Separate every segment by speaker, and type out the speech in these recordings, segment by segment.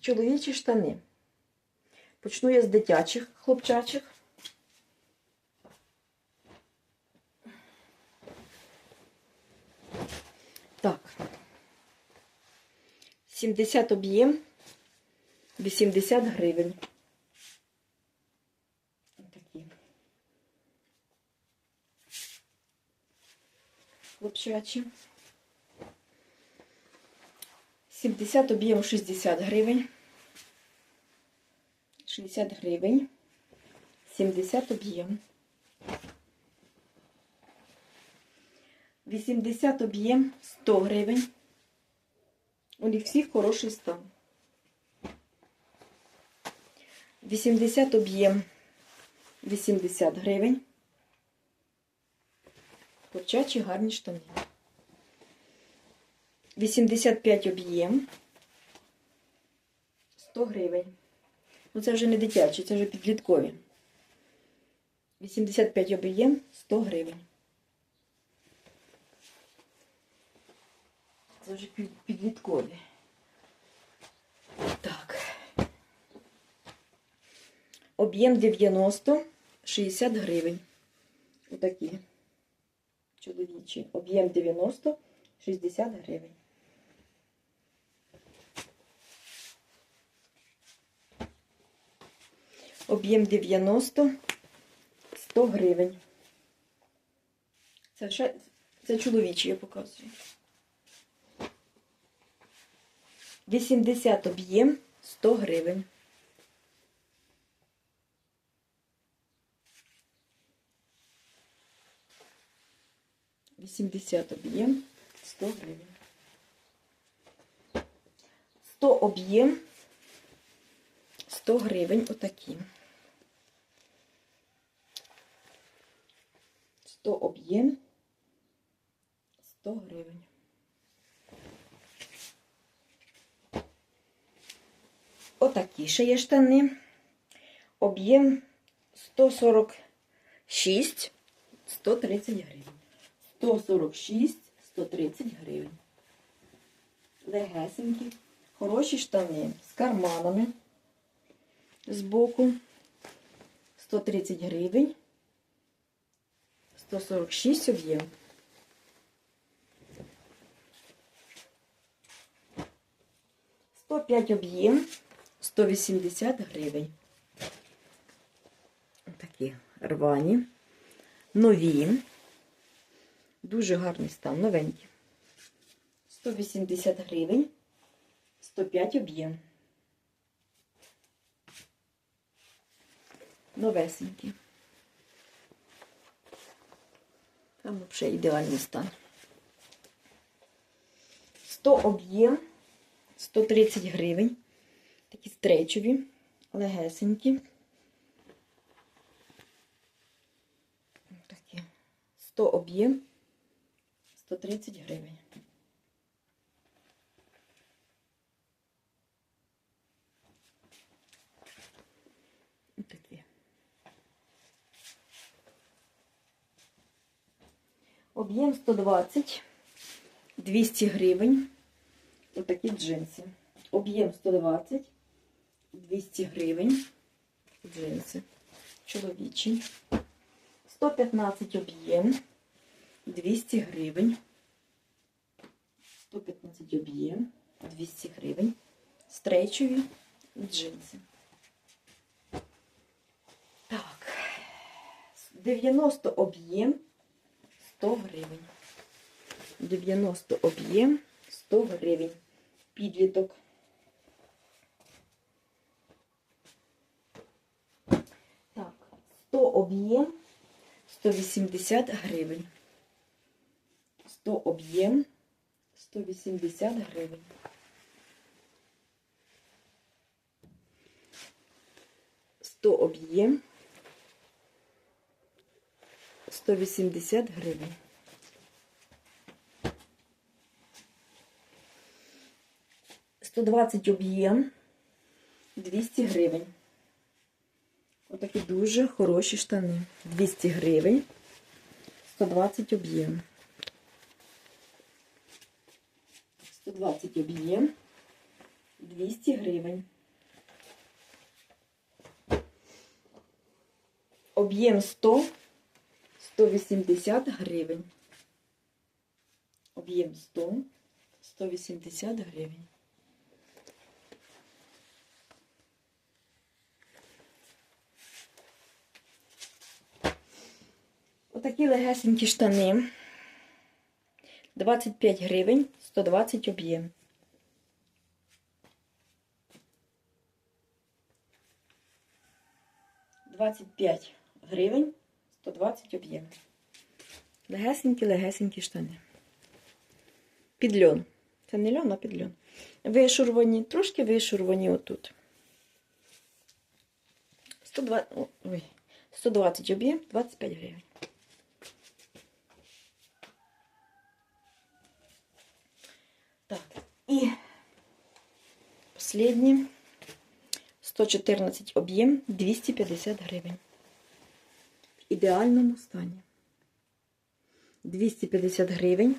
Speaker 1: чоловічі штани. Почну я з дитячих хлопчачих. Так. 70 об'єм, 80 гривень. Такі. Хлопчачі. 70 об'єм 60 гривень. 60 гривень. 70 об'єм. 80 об'єм 100 гривень. У них всіх хороший стан. 80 об'єм 80 гривень. Хлопчачі гарні штани. 85 об'єм 100 гривень. Ну це вже не дитячі, це вже підліткові. 85 об'єм 100 гривень. Це вже підліткові. Так. Об'єм 90, 60 гривень. Отакі. Чоловічі. Об'єм 90, 60 гривень. Об'єм 90, 100 гривень. Це, ще, це чоловічі, я показую. 80 об'єм 100 гривень. Вісімдесят об'єм 100 гривень. 100 об'єм 100 гривень отакі. 100 об'єм 100 гривень. Отакі ще є штани. Об'єм 146, 130 гривень. 146, 130 гривень. Легесенькі, хороші штани з карманами збоку. 130 гривень. 146 об'єм. Сто п'ять об'єм. 180 гривень. Такі рвані, нові. Дуже гарний стан, новенькі. 180 гривень, 105 об'єм. Новесенькі. Там взагалі ідеальний стан. 100 об'єм, 130 гривень. Такі стрейчові, легесенькі. Такі. 100 об'єм, 130 гривень. Такі. Об'єм 120, 200 гривень. Отакі джинси. Об'єм 120, 200 гривень. Джинси. Чоловічі. 115 об'єм. 200 гривень. 115 об'єм. 200 гривень. Стрейчові джинси. Так. 90 об'єм. 100 гривень. 90 об'єм. 100 гривень. Підліток. Так, 100 об'єм 180 гривень. 100 об'єм 180 гривень. Об'єм 180 гривень. Сто двадцять об'єм 200 гривень. Отакі дуже хороші штани. 200 гривень. 120 об'єм. 120 об'єм. 200 гривень. Об'єм 100 180 гривень. Об'єм 100 180 гривень. Отакі легесенькі штани. 25 гривень, 120 об'єм. Двадцять п'ять гривень, 120 об'єм. Легесенькі, легесенькі штани. Під льон. Це не льон, а під льон. Вишурвані, трошки вишурвані отут. 120, ой, 120 об'єм, 25 гривень. Так, і останнє 114 об'єм 250 гривень. Ідеальному стані. 250 гривень,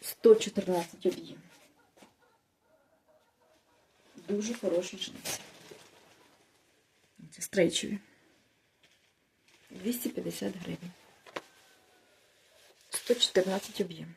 Speaker 1: 114 об'єм. Дуже хороші джинси. Це стрейчові. 250 гривень. 114 об'єм.